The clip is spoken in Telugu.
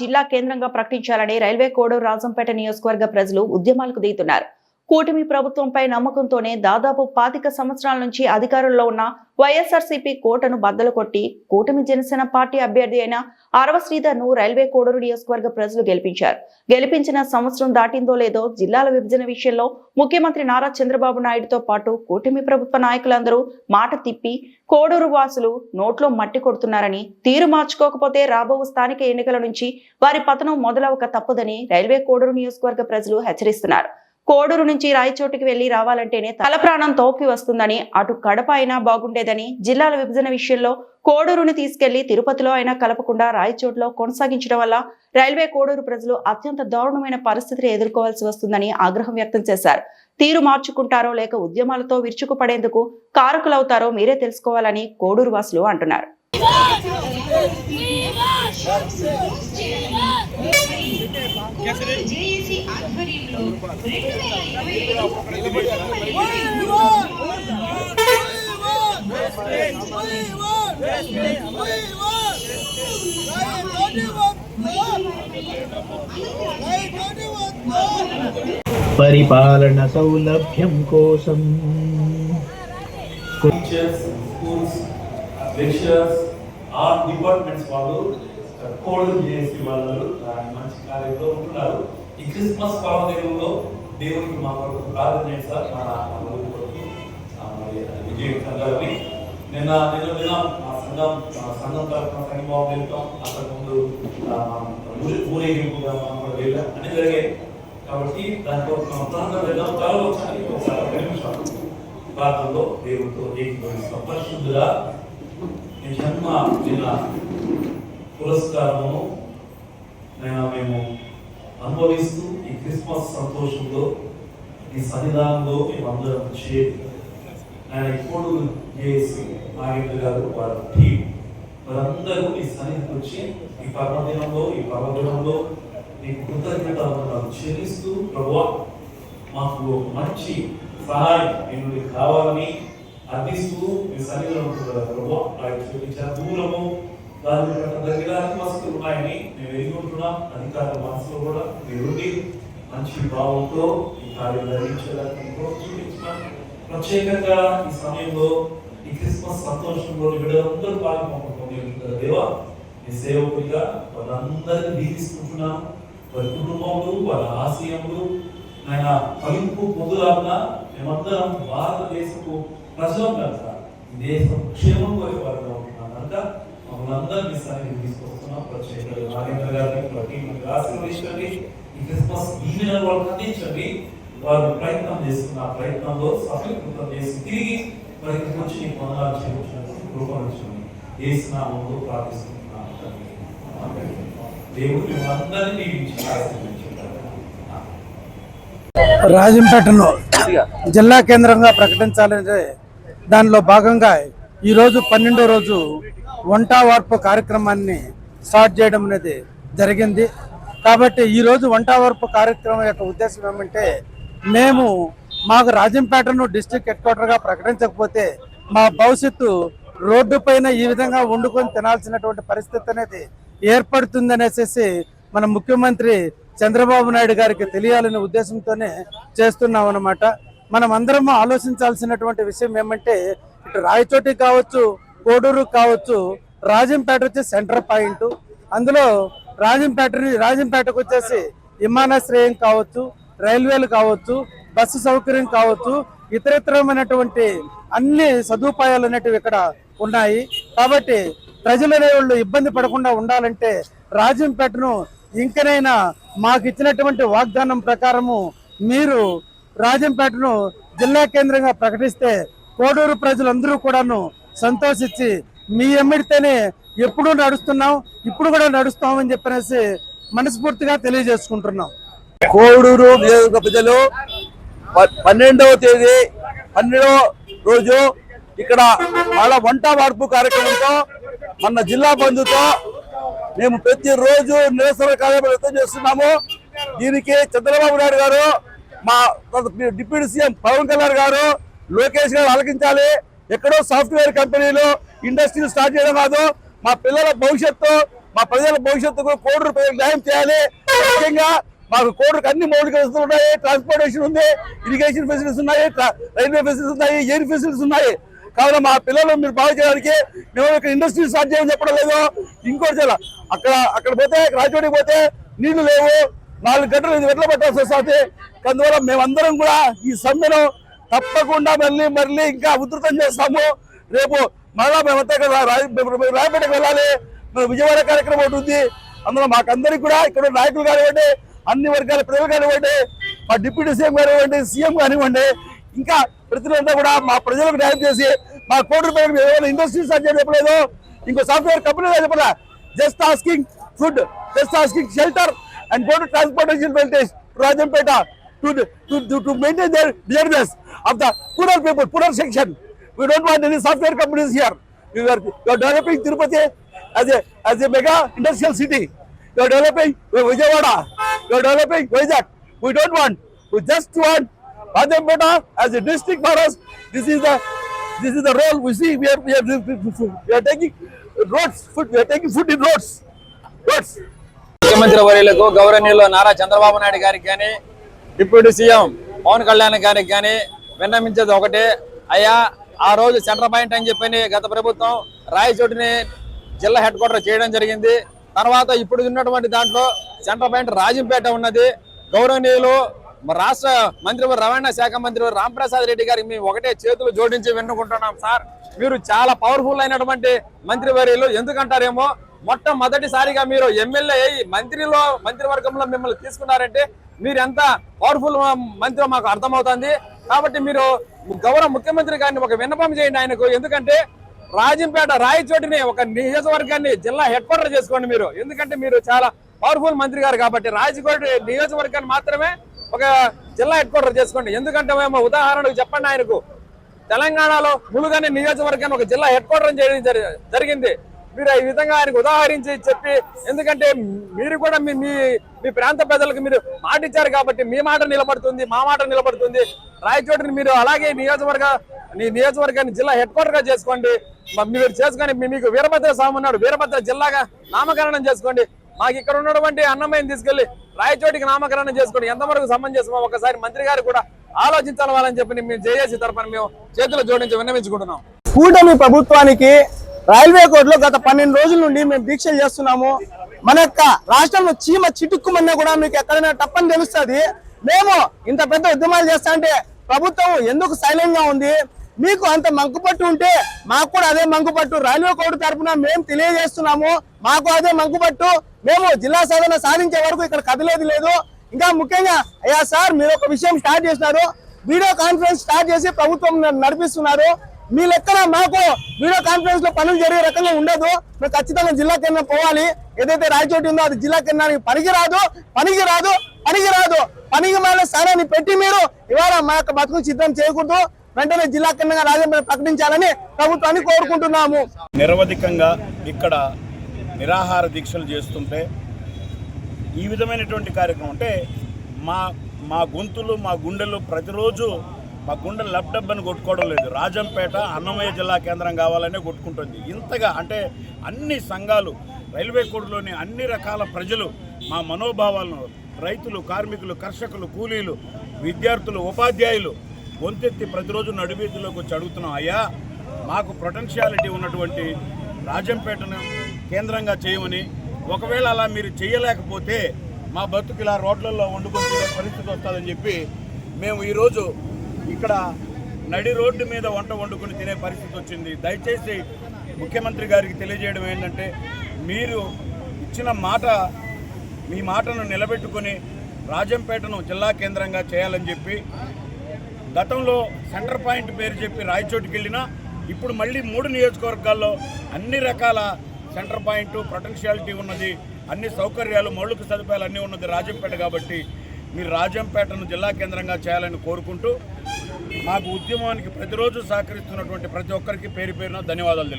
జిల్లా కేంద్రంగా ప్రకటించాలని రైల్వే కోడూరు రాజంపేట నియోజకవర్గ ప్రజలు ఉద్యమాలకు దిగుతున్నారు. కూటమి ప్రభుత్వంపై నమ్మకంతోనే దాదాపు పాతిక సంవత్సరాల నుంచి అధికారంలో ఉన్న వైఎస్ఆర్సీపీ కోటను బద్దలు కొట్టి కూటమి జనసేన పార్టీ అభ్యర్థి అయిన అరవ శ్రీధర్ను రైల్వే కోడూరు నియోజకవర్గ ప్రజలు గెలిపించారు. గెలిపించిన సంవత్సరం దాటిందో లేదో జిల్లాల విభజన విషయంలో ముఖ్యమంత్రి నారా చంద్రబాబు నాయుడుతో పాటు కూటమి ప్రభుత్వ నాయకులందరూ మాట తిప్పి కోడూరు వాసులు నోట్లో మట్టి కొడుతున్నారని తీరు మార్చుకోకపోతే రాబో స్థానిక ఎన్నికల నుంచి వారి పతనం మొదలవక తప్పదని రైల్వే కోడూరు నియోజకవర్గ ప్రజలు హెచ్చరిస్తున్నారు. కోడూరు నుంచి రాయచోటికి వెళ్ళి రావాలంటేనే తల ప్రాణం తోకి వస్తుందని అటు కడప అయినా బాగుండేదని జిల్లాల విభజన విషయంలో కోడూరుని తీసుకెళ్ళి తిరుపతిలో అయినా కలపకుండా రాయచోట్లో కొనసాగించడం వల్ల రైల్వే కోడూరు ప్రజలు అత్యంత దారుణమైన పరిస్థితిని ఎదుర్కోవాల్సి వస్తుందని ఆగ్రహం వ్యక్తం చేశారు. తీరు మార్చుకుంటారో లేక ఉద్యమాలతో విరుచుకుపడేందుకు కారకులవుతారో మీరే తెలుసుకోవాలని కోడూరు వాసులు అంటున్నారు. జేఏసీ ఆధ్వర్యంలో రెండు వేల ఇరవై పరిపాలన సౌలభ్యం కోసం టీచర్స్ స్కూల్స్ లెక్చరర్స్ ఆ డిపార్ట్మెంట్స్ వాళ్ళు కోళ్ళు చేసి వాళ్ళు మంచి కార్యంలో ఉంటున్నారు. ఈ క్రిస్మస్ పర్వదినంలో దేవునికి మా కొరకు ప్రార్థన చేస్తారు మా అందరి కొరకు ఆ, మరి అది విజయవంతం నిన్న నిన్న నిన్న మా సంఘం మా సంఘం తరఫున సంఘం వెళ్తాం. అక్కడ ముందు ఊరి- ఊరేగింపుగా మనం కూడా వెళ్ళాం. అని జరిగాయి. కాబట్టి దానికోసం మనం ప్రాంతం వెళ్దాం త్వరలో ఒకసారి ఒకసారి ఒక ప్రాంతంలో దేవుడితో ఏకీభవిస్తాం. పరిశుద్ధుగా ఈ జన్మ దిన పురస్కారమును నేను మేము అనుభవిస్తూ ఈ క్రిస్మస్ సంతోషంలో ఈ సన్నిధానంలో మేమందరం చేరి ఆయన ఇప్పుడు చేసి నాగేంద్ర గారు వారి టీం వారందరూ ఈ సన్నిధికి వచ్చి ఈ పర్వదినంలో ఈ పర్వదినంలో మీ కృతజ్ఞత చెల్లిస్తూ ప్రభు మాకు ఒక మంచి సహాయం నేను కావాలని అర్థిస్తూ మీ సన్నిధిలో ఉంటున్నారు ప్రభు ఆయన చూపించిన దూరము దాని యొక్క దగ్గర వస్తువులు ఉన్నాయని మేము ఎదుర్కొంటున్నాం అధికారుల మనసులో కూడా మీరుండి మంచి భావంతో ఈ కార్యం ధరించడానికి చూపించిన. ప్రత్యేకంగా ఈ సమయంలో ఈ క్రిస్మస్ సంతోషంలో వీళ్ళందరూ పాల్గొనుకుంటుంది దేవా మీ సేవకుడిగా వాళ్ళందరినీ దీవిస్తుంటున్నాను. వారి కుటుంబంలో వారి ఆశయంలో ఆయన ఫలింపు పొందులాగా మేమందరం భారతదేశపు ప్రజలం కనుక ఈ దేశం క్షేమం కోరి వారిగా ఉంటున్నాం కనుక మమ్మల్ని అందరినీ సన్నిధి తీసుకొస్తున్నాం. ప్రత్యేకంగా నాగేంద్ర గారిని ప్రతి ఆశీర్వదించండి ఈ క్రిస్మస్ ఈవెన్ వాళ్ళకి అందించండి. వారు ప్రయత్నం చేస్తున్న ప్రయత్నంలో సఫలీకృతం చేసి తిరిగి మరి ఇక్కడికి వచ్చి నీకు వందనాలు చేయించినందుకు కృపణించండి ఏ స్నామంలో ప్రార్థిస్తున్నాను దేవుడు అందరినీ రాజంపేటను జిల్లా కేంద్రంగా ప్రకటించాలనే దానిలో భాగంగా ఈరోజు పన్నెండో రోజు వంట వార్పు కార్యక్రమాన్ని స్టార్ట్ చేయడం అనేది జరిగింది. కాబట్టి ఈరోజు వంట వార్పు కార్యక్రమం యొక్క ఉద్దేశం ఏమంటే మేము మాకు రాజంపేటను డిస్టిక్ హెడ్ క్వార్టర్గా ప్రకటించకపోతే మా భవిష్యత్తు రోడ్డు పైన ఈ విధంగా వండుకొని తినాల్సినటువంటి పరిస్థితి అనేది ఏర్పడుతుందనేసేసి మన ముఖ్యమంత్రి చంద్రబాబు నాయుడు గారికి తెలియాలనే ఉద్దేశంతోనే చేస్తున్నాం అన్నమాట. మనం అందరం ఆలోచించాల్సినటువంటి విషయం ఏమంటే ఇటు రాయచోటికి కావచ్చు కోడూరు కావచ్చు రాజంపేట వచ్చి సెంటర్ పాయింట్ అందులో రాజంపేట రాజంపేటకు వచ్చేసి విమానాశ్రయం కావచ్చు రైల్వేలు కావచ్చు బస్సు సౌకర్యం కావచ్చు ఇతరత్రమైనటువంటి అన్ని సదుపాయాలు అనేటివి ఇక్కడ ఉన్నాయి. కాబట్టి ప్రజలు అనేవాళ్ళు ఇబ్బంది పడకుండా ఉండాలంటే రాజంపేటను ఇంకనైనా మాకు ఇచ్చినటువంటి వాగ్దానం ప్రకారము మీరు రాజంపేటను జిల్లా కేంద్రంగా ప్రకటిస్తే కోడూరు ప్రజలందరూ కూడాను సంతోషించి మీ ఎమ్మిడితేనే ఎప్పుడూ నడుస్తున్నాం ఇప్పుడు కూడా నడుస్తామని చెప్పనేసి మనస్ఫూర్తిగా తెలియజేసుకుంటున్నాం. కోడూరు నియోజక ప్రజలు ప- పన్నెండవ తేదీ పన్నెండవ రోజు ఇక్కడ వాళ్ళ వంట మార్పు కార్యక్రమంతో మన జిల్లా బంధుతో మేము ప్రతిరోజు నిరసన కార్యక్రమం చేస్తున్నాము. దీనికి చంద్రబాబు నాయుడు గారు మా డిప్యూటీ సీఎం పవన్ కళ్యాణ్ గారు లోకేష్ గారు ఆలకించాలి. ఎక్కడో సాఫ్ట్వేర్ కంపెనీలు ఇండస్ట్రీలు స్టార్ట్ చేయడం కాదు. మా పిల్లల భవిష్యత్తు మా ప్రజల భవిష్యత్తుకు కోటి రూపాయలు న్యాయం చేయాలి. ముఖ్యంగా మాకు కోడికి అన్ని మౌలిక వసతులు ఉన్నాయి. ట్రాన్స్పోర్టేషన్ ఉంది ఇరిగేషన్ ఫెసిలిటీస్ ఉన్నాయి ట్రా- రైల్వే ఫెసిలిటీస్ ఉన్నాయి ఎయిర్ ఫెసిలిటీస్ ఉన్నాయి. కావున మా పిల్లలు మీరు బాగు చేయడానికి మేము ఇక్కడ ఇండస్ట్రీ స్టార్ట్ చేయమని చెప్పడం లేదు. ఇంకోటి చాలా అక్కడ అక్కడ పోతే రాజోడికి పోతే నీళ్ళు లేవు. నాలుగు గంటలు ఇది గంటలు పట్టాల్సి వస్తుంది. అందువల్ల మేమందరం కూడా ఈ సమ్మెను తప్పకుండా మళ్ళీ మళ్ళీ ఇంకా ఉధృతం చేస్తాము. రేపు మళ్ళా మేమంతా ఇక్కడ రాయ- రాయపేటకు వెళ్ళాలి. విజయవాడ కార్యక్రమం ఒకటి ఉంది. అందులో మాకందరికి కూడా ఇక్కడ నాయకులు కానివ్వండి అన్ని వర్గాల ప్రజలు కానివ్వండి మా డిప్యూటీ సీఎం కానివ్వండి సీఎం కానివ్వండి ఇంకా ప్రతినిధులంతా కూడా మా ప్రజలకు న్యాయం చేసి మా కోటి రూపాయలు ఏమైనా ఇండస్ట్రీస్ అని చెప్పలేదు ఇంకో సాఫ్ట్వేర్ కంపెనీ చెప్పలే just asking food just asking shelter and go to transportation వెల్టేజ్ Rajampet to, to, to, to maintain their dearness of the poorer people, poorer section. we don't want any software companies here. We are, we are developing Tirupati as a as a mega industrial city. We are developing Vijayawada. We are developing Vizag. We don't want. We just want Rajampeta as a district for us. This is the this is the role we see. We are we are we are taking roads. Food. We are taking food in roads. Roads. ముఖ్యమంత్రి వర్యులకు గౌరవనీయులు నారా చంద్రబాబు నాయుడు గారికి కానీ డిప్యూటీ సీఎం పవన్ కళ్యాణ్ గారికి కానీ విన్నమించేది ఒకటే అయ్యా ఆ రోజు సెంటర్ పాయింట్ అని చెప్పని గత ప్రభుత్వం రాయచోటిని జిల్లా హెడ్ క్వార్టర్ చేయడం జరిగింది. తర్వాత ఇప్పుడు ఉన్నటువంటి దాంట్లో సెంటర్ పాయింట్ రాజంపేట ఉన్నది. గౌరవనీయులు రాష్ట్ర మంత్రి రవాణా శాఖ మంత్రి రాంప్రసాద్ రెడ్డి గారికి మేము ఒకటే చేతులు జోడించి వెన్నుకుంటున్నాం సార్. మీరు చాలా పవర్ఫుల్ అయినటువంటి మంత్రి వర్యులు ఎందుకంటారేమో మొట్టమొదటిసారిగా మీరు ఎమ్మెల్యే అయ్యి మంత్రిలో మంత్రివర్గంలో మిమ్మల్ని తీసుకున్నారంటే మీరు ఎంత పవర్ఫుల్ మంత్రి మాకు అర్థమవుతుంది. కాబట్టి మీరు గౌరవ ముఖ్యమంత్రి గారిని ఒక విన్నపం చేయండి ఆయనకు. ఎందుకంటే రాజంపేట రాయచోటిని ఒక నియోజకవర్గాన్ని జిల్లా హెడ్ క్వార్టర్ చేసుకోండి మీరు. ఎందుకంటే మీరు చాలా పవర్ఫుల్ మంత్రి గారు కాబట్టి రాజకోట నియోజకవర్గాన్ని మాత్రమే ఒక జిల్లా హెడ్ క్వార్టర్ చేసుకోండి. ఎందుకంటే మేము ఉదాహరణకు చెప్పండి ఆయనకు. తెలంగాణలో ములుగని నియోజకవర్గాన్ని ఒక జిల్లా హెడ్ క్వార్టర్ చేయడం జరిగింది. మీరు ఈ విధంగా ఆయనకు ఉదాహరించి చెప్పి ఎందుకంటే మీరు కూడా మీ మీ మీ ప్రాంత ప్రజలకు మీరు మాట ఇచ్చారు కాబట్టి మీ మాట నిలబడుతుంది మా మాట నిలబడుతుంది. రాయచోటిని మీరు అలాగే నియోజకవర్గ నియోజకవర్గాన్ని జిల్లా హెడ్ క్వార్టర్గా చేసుకోండి. మీరు చేసుకొని మీ- మీకు వీరభద్ర స్వామి ఉన్నాడు వీరభద్ర జిల్లాగా నామకరణం చేసుకోండి. మాకు ఇక్కడ ఉన్నటువంటి అన్నమయ్యని తీసుకెళ్ళి రాయచోటికి నామకరణం చేసుకోండి. ఎంతవరకు సమంజసమో ఒకసారి మంత్రి గారు కూడా ఆలోచించాలని చెప్పి మేము జేఏసీ తరఫున మేము చేతులు జోడించి విన్నవించుకుంటున్నాం. కూటమి ప్రభుత్వానికి రైల్వే కోర్టులో గత పన్నెండు రోజుల నుండి మేము దీక్షలు చేస్తున్నాము. మన యొక్క రాష్ట్రంలో చీమ చిటుక్కుమన్నా కూడా మీకు ఎక్కడైనా తప్పని తెలుస్తుంది. మేము ఇంత పెద్ద ఉద్యమాలు చేస్తా అంటే ప్రభుత్వం ఎందుకు సైలెంట్గా ఉంది? మీకు అంత మంకుపట్టు ఉంటే మాకు కూడా అదే మంకుపట్టు. రైల్వే కోర్టు తరఫున మేము తెలియజేస్తున్నాము. మాకు అదే మంకుపట్టు. మేము జిల్లా సాధన సాధించే వరకు ఇక్కడ కదలేదు లేదు. ఇంకా ముఖ్యంగా అయ్యా సార్ మీరు ఒక విషయం స్టార్ట్ చేసినారు. వీడియో కాన్ఫరెన్స్ స్టార్ట్ చేసి ప్రభుత్వం నడిపిస్తున్నారు. మీ లెక్కన మాకు వీడియో కాన్ఫరెన్స్లో పనులు జరిగే రకంగా ఉండదు. మేము ఖచ్చితంగా జిల్లా కేంద్రం పోవాలి. ఏదైతే రాయచోటి ఉందో అది జిల్లా కేంద్రానికి పనికి రాదు పనికి రాదు పనికి రాదు పనికి మాల స్థానాన్ని పెట్టి మీరు ఇవాళ మా యొక్క బతుకు సిద్ధం చేయకూడదు. వెంటనే జిల్లా కేంద్రంగా రాజమండ్రి ప్రకటించాలని ప్రభుత్వాన్ని కోరుకుంటున్నాము. నిరవధికంగా ఇక్కడ నిరాహార దీక్షలు చేస్తుంటే ఈ విధమైనటువంటి కార్యక్రమం అంటే మా మా గొంతులు మా గుండెలు ప్రతిరోజు మా గుండెలు లబ్డబ్బని కొట్టుకోవడం లేదు. రాజంపేట అన్నమయ్య జిల్లా కేంద్రం కావాలనే కొట్టుకుంటుంది. ఇంతగా అంటే అన్ని సంఘాలు రైల్వే కోడ్లోని అన్ని రకాల ప్రజలు మా మనోభావాలను రైతులు కార్మికులు కర్షకులు కూలీలు విద్యార్థులు ఉపాధ్యాయులు గొంతెత్తి ప్రతిరోజు నడివీధిలోకి వచ్చి అడుగుతున్నాం. అయ్యా మాకు పొటెన్షియాలిటీ ఉన్నటువంటి రాజంపేటను కేంద్రంగా చేయమని ఒకవేళ అలా మీరు చేయలేకపోతే మా బతుకు ఇలా రోడ్లలో వండుకుంటే పరిస్థితి వస్తుందని చెప్పి మేము ఈరోజు ఇక్కడ నడి రోడ్డు మీద వంట వండుకొని తినే పరిస్థితి వచ్చింది. దయచేసి ముఖ్యమంత్రి గారికి తెలియజేయడం ఏంటంటే మీరు ఇచ్చిన మాట మీ మాటను నిలబెట్టుకొని రాజంపేటను జిల్లా కేంద్రంగా చేయాలని చెప్పి గతంలో సెంటర్ పాయింట్ పేరు చెప్పి రాయచోటికి వెళ్ళినా ఇప్పుడు మళ్ళీ మూడు నియోజకవర్గాల్లో అన్ని రకాల సెంటర్ పాయింట్ పొటెన్షియాలిటీ ఉన్నది అన్ని సౌకర్యాలు మౌలిక సదుపాయాలు అన్నీ ఉన్నది రాజంపేట కాబట్టి మీరు రాజంపేటను జిల్లా కేంద్రంగా చేయాలని కోరుకుంటూ మాకు ఉద్యమానికి ప్రతిరోజు సహకరిస్తున్నటువంటి ప్రతి ఒక్కరికి పేరు పేరున ధన్యవాదాలు